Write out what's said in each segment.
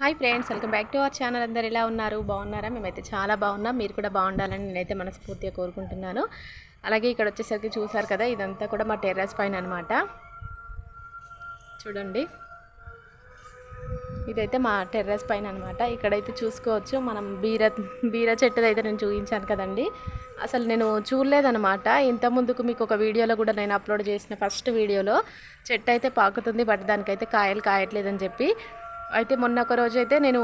Hi friends welcome back to our channel. అందరు ఎలా ఉన్నారు? బాగున్నారా? మేమైతే చాలా బాగున్నాం. మీరు కూడా బాగుండాలని నేనైతే మనస్ఫూర్తిగా కోరుకుంటున్నాను. అలాగే ఇక్కడ వచ్చేసరికి చూసారు కదా ఇదంతా కూడా మా టెర్రస్ పైన అనమాట చూడండి. ఇదైతే మా టెర్రస్ పైన అనమాట ఇక్కడైతే చూసుకోవచ్చు మనం బీర బీర చెట్టుదైతే నేను చూపించాను కదండి. అసలు నేను చూడలేదనమాట ఇంతకుముందుకు మీకు ఒక వీడియోలో కూడా నేను అప్లోడ్ చేసిన ఫస్ట్ వీడియోలో చెట్టు అయితే పాకుతుంది బట్ దానికైతే కాయలు కాయట్లేదని చెప్పి అయితే మొన్న ఒక రోజు అయితే నేను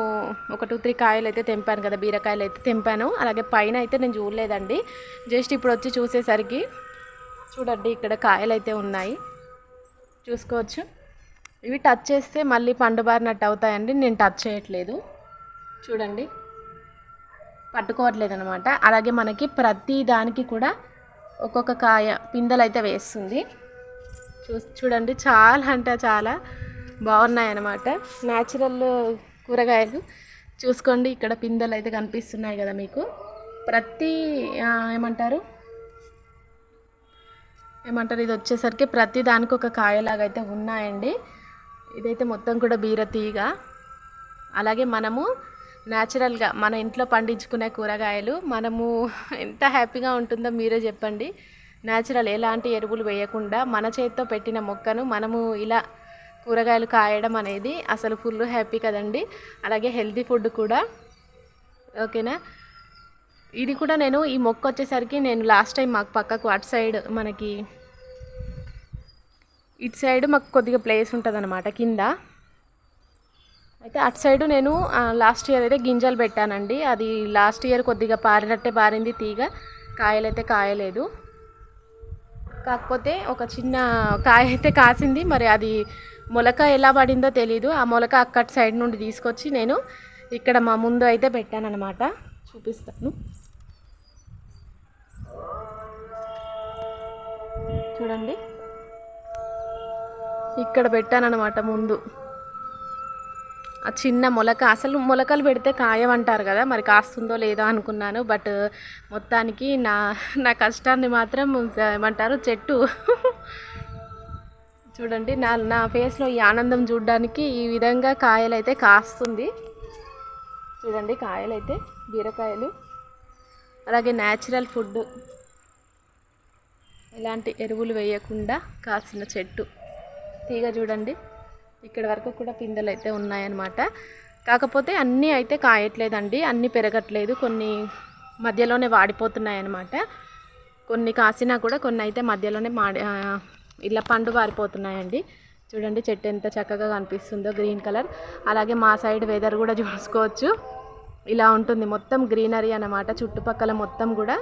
ఒక టూ త్రీ కాయలు అయితే తెంపాను కదా బీరకాయలు అయితే తెంపాను. అలాగే పైన అయితే నేను చూడలేదండి. జస్ట్ ఇప్పుడు వచ్చి చూసేసరికి చూడండి ఇక్కడ కాయలు అయితే ఉన్నాయి. చూసుకోవచ్చు. ఇవి టచ్ చేస్తే మళ్ళీ పండుబారినట్టు అవుతాయండి. నేను టచ్ చేయట్లేదు. చూడండి. పట్టుకోవట్లేదు అనమాట అలాగే మనకి ప్రతి దానికి కూడా ఒక్కొక్క కాయ పిందెలు అయితే వేస్తుంది. చూ చూడండి. చాలా అంటే చాలా బాగున్నాయి అన్నమాట న్యాచురల్ కూరగాయలు. చూసుకోండి ఇక్కడ పిందెలు అయితే కనిపిస్తున్నాయి కదా మీకు. ప్రతి ఏమంటారు? ఏమంటారు? ఇది వచ్చేసరికి ప్రతి దానికి ఒక కాయలాగా అయితే ఉన్నాయండి. ఇదైతే మొత్తం కూడా బీర తీగ. అలాగే మనము న్యాచురల్గా మన ఇంట్లో పండించుకునే కూరగాయలు మనము ఎంత హ్యాపీగా ఉంటుందో మీరే చెప్పండి. న్యాచురల్ ఎలాంటి ఎరువులు వేయకుండా మన చేతితో పెట్టిన మొక్కను మనము ఇలా కూరగాయలు కాయడం అనేది అసలు ఫుల్ హ్యాపీ కదండి. అలాగే హెల్తీ ఫుడ్ కూడా. ఓకేనా? ఇది కూడా నేను ఈ మొక్క వచ్చేసరికి నేను లాస్ట్ టైం మాకు పక్కకు అటు సైడ్ మనకి ఇటు సైడ్ మాకు కొద్దిగా ప్లేస్ ఉంటుంది అనమాట కింద. అయితే అటు సైడు నేను లాస్ట్ ఇయర్ అయితే గింజలు పెట్టానండి. అది లాస్ట్ ఇయర్ కొద్దిగా పారినట్టే పారింది తీగ. కాయలైతే కాయలేదు. కాకపోతే ఒక చిన్న కాయ అయితే కాసింది. మరి అది మొలక ఎలా పడిందో తెలీదు. ఆ మొలక అక్కడి సైడ్ నుండి తీసుకొచ్చి నేను ఇక్కడ మా ముందు అయితే పెట్టానమాట చూపిస్తాను. చూడండి. ఇక్కడ పెట్టానమాట ముందు. ఆ చిన్న మొలక అసలు మొలకలు పెడితే కాయమంటారు కదా మరి కాస్తుందో లేదో అనుకున్నాను. బట్ మొత్తానికి నా నా కష్టాన్ని మాత్రం ఏమంటారు చెట్టు చూడండి నా నా ఫేస్లో ఈ ఆనందం చూడడానికి ఈ విధంగా కాయలు అయితే కాస్తుంది. చూడండి కాయలు అయితే బీరకాయలు అలాగే న్యాచురల్ ఫుడ్ ఎలాంటి ఎరువులు వేయకుండా కాసిన చెట్టు. తీగ చూడండి ఇక్కడ వరకు కూడా పిందెలు అయితే ఉన్నాయన్నమాట. కాకపోతే అన్నీ అయితే కాయట్లేదండి అన్నీ పెరగట్లేదు. కొన్ని మధ్యలోనే వాడిపోతున్నాయి అన్నమాట కొన్ని కాసినా కూడా కొన్ని అయితే మధ్యలోనే మాడి ఇలా పండు పారిపోతున్నాయండి చూడండి చెట్టు ఎంత చక్కగా కనిపిస్తుందో గ్రీన్ కలర్. అలాగే మా సైడ్ వెదర్ కూడా చూసుకోవచ్చు. ఇలా ఉంటుంది మొత్తం గ్రీనరీ అన్నమాట. చుట్టుపక్కల మొత్తం కూడా.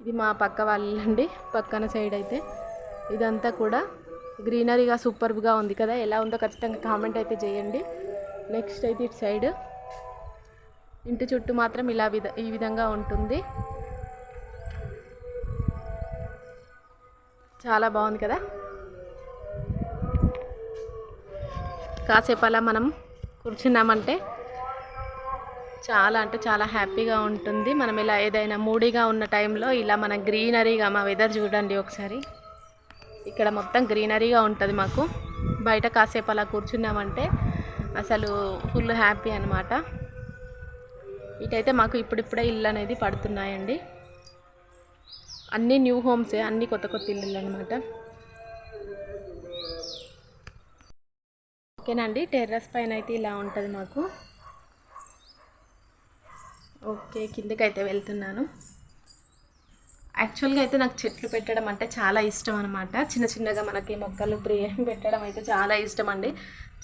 ఇది మా పక్క వాళ్ళండి పక్కన సైడ్ అయితే. ఇదంతా కూడా గ్రీనరీగా సూపర్గా ఉంది కదా ఎలా ఉందో ఖచ్చితంగా కామెంట్ అయితే చేయండి. నెక్స్ట్ అయితే ఇటు సైడ్. ఇంటి చుట్టూ మాత్రం ఇలా విధ ఈ విధంగా ఉంటుంది. చాలా బాగుంది కదా? కాసేపు అలా మనం కూర్చున్నామంటే చాలా అంటే చాలా హ్యాపీగా ఉంటుంది. మనం ఇలా ఏదైనా మూడీగా ఉన్న టైంలో ఇలా మన గ్రీనరీగా మా వెదర్ చూడండి ఒకసారి. ఇక్కడ మొత్తం గ్రీనరీగా ఉంటుంది మాకు. బయట కాసేపు అలా కూర్చున్నామంటే అసలు ఫుల్ హ్యాపీ అనమాట ఇటైతే మాకు ఇప్పుడిప్పుడే ఇల్లు అనేది పడుతున్నాయండి. అన్నీ న్యూ హోమ్సే అన్నీ కొత్త కొత్త ఇల్లులు అనమాట ఓకేనండి టెర్రస్ పైన అయితే ఇలా ఉంటుంది మాకు. ఓకే కిందకైతే అయితే వెళ్తున్నాను. యాక్చువల్గా అయితే నాకు చెట్లు పెట్టడం అంటే చాలా ఇష్టం అనమాట చిన్న చిన్నగా మనకి మొక్కలు ప్రియం పెట్టడం అయితే చాలా ఇష్టం అండి.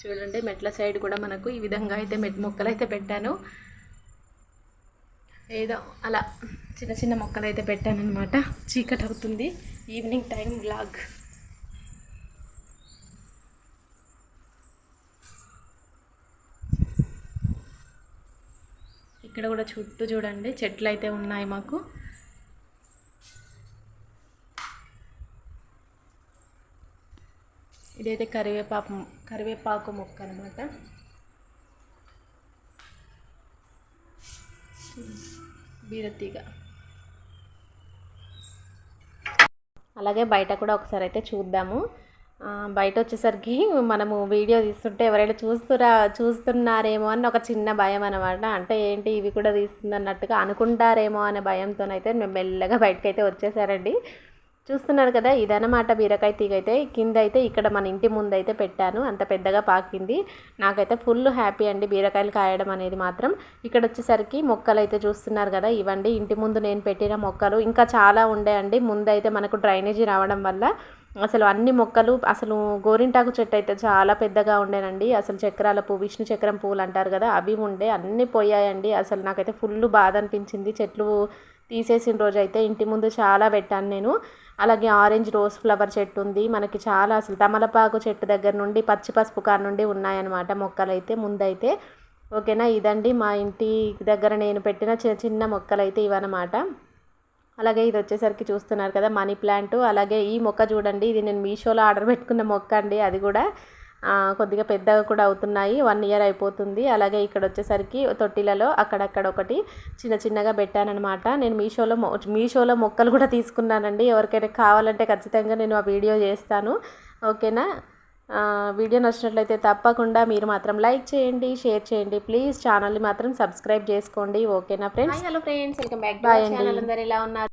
చూడండి మెట్ల సైడ్ కూడా మనకు ఈ విధంగా అయితే మెట్ మొక్కలు అయితే పెట్టాను. ఏదో అలా చిన్న చిన్న మొక్కలు అయితే పెట్టాను చీకటి అవుతుంది. ఈవినింగ్ టైం బ్లాగ్ ఇక్కడ కూడా చుట్టూ చూడండి. చెట్లు అయితే ఉన్నాయి మాకు. ఇదైతే కరివేపాకు కరివేపాకు మొక్క అనమాట బీరతీగ. అలాగే బయట కూడా ఒకసారి అయితే చూద్దాము. బయట వచ్చేసరికి మనము వీడియో తీస్తుంటే ఎవరైనా చూస్తురా చూస్తున్నారేమో అని ఒక చిన్న భయం అనమాట అంటే ఏంటి ఇవి కూడా తీస్తుంది అన్నట్టుగా అనుకుంటారేమో అనే భయంతోనైతే మేము మెల్లగా బయటకైతే వచ్చేసారండి. చూస్తున్నారు కదా ఇదన్నమాట బీరకాయ తీగ అయితే కింద అయితే ఇక్కడ మన ఇంటి ముందు అయితే పెట్టాను. అంత పెద్దగా పాకింది. నాకైతే ఫుల్ హ్యాపీ అండి బీరకాయలు కాయడం అనేది మాత్రం. ఇక్కడ వచ్చేసరికి మొక్కలు అయితే చూస్తున్నారు కదా ఇవ్వండి. ఇంటి ముందు నేను పెట్టిన మొక్కలు ఇంకా చాలా ఉండే అండి. ముందైతే మనకు డ్రైనేజీ రావడం వల్ల అసలు అన్ని మొక్కలు అసలు గోరింటాకు చెట్టు అయితే చాలా పెద్దగా ఉండేనండి. అసలు చక్రాల పువ్వు విష్ణు చక్రం పువ్వులు అంటారు కదా అవి ఉండే అన్నీ పోయాయండి. అసలు నాకైతే ఫుల్ బాధ అనిపించింది. చెట్లు తీసేసిన రోజు అయితే ఇంటి ముందు చాలా పెట్టాను నేను. అలాగే ఆరెంజ్ రోజ్ ఫ్లవర్ చెట్టు ఉంది. మనకి చాలా అసలు తమలపాకు చెట్టు దగ్గర నుండి పచ్చి పసుపు కాడ నుండి ఉన్నాయన్నమాట మొక్కలు అయితే ముందైతే. ఓకేనా? ఇదండి మా ఇంటి దగ్గర నేను పెట్టిన చిన్న చిన్న మొక్కలు అయితే ఇవన్నమాట. అలాగే ఇది వచ్చేసరికి చూస్తున్నారు కదా మనీ ప్లాంట్. అలాగే ఈ మొక్క చూడండి ఇది నేను మీషోలో ఆర్డర్ పెట్టుకున్న మొక్క అండి అది కూడా. కొద్దిగా పెద్దగా కూడా అవుతున్నాయి. వన్ ఇయర్ అయిపోతుంది. అలాగే ఇక్కడ వచ్చేసరికి తొట్టిలలో అక్కడక్కడ ఒకటి చిన్న చిన్నగా పెట్టానన్నమాట. నేను మీషోలో మొ- మీషోలో మొక్కలు కూడా తీసుకున్నానండి. ఎవరికైనా కావాలంటే ఖచ్చితంగా నేను ఆ వీడియో చేస్తాను. ఓకేనా? వీడియో నచ్చినట్లయితే తప్పకుండా మీరు మాత్రం లైక్ చేయండి షేర్ చేయండి. ప్లీజ్ ఛానల్ని మాత్రం సబ్స్క్రైబ్ చేసుకోండి. ఓకేనా friends? Hello friends welcome back to channel అందరు ఎలా ఉన్నారు?